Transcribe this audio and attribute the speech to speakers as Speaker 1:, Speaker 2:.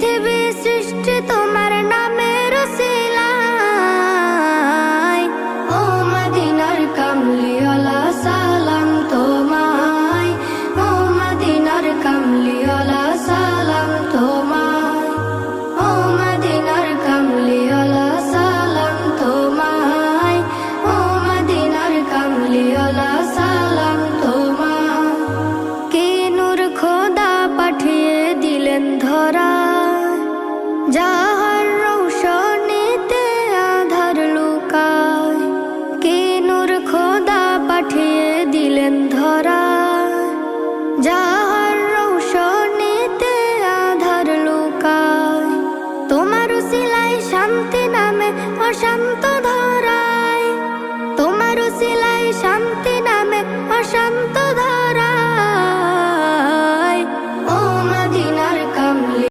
Speaker 1: Tebessüm শান্তি নামে অশান্ত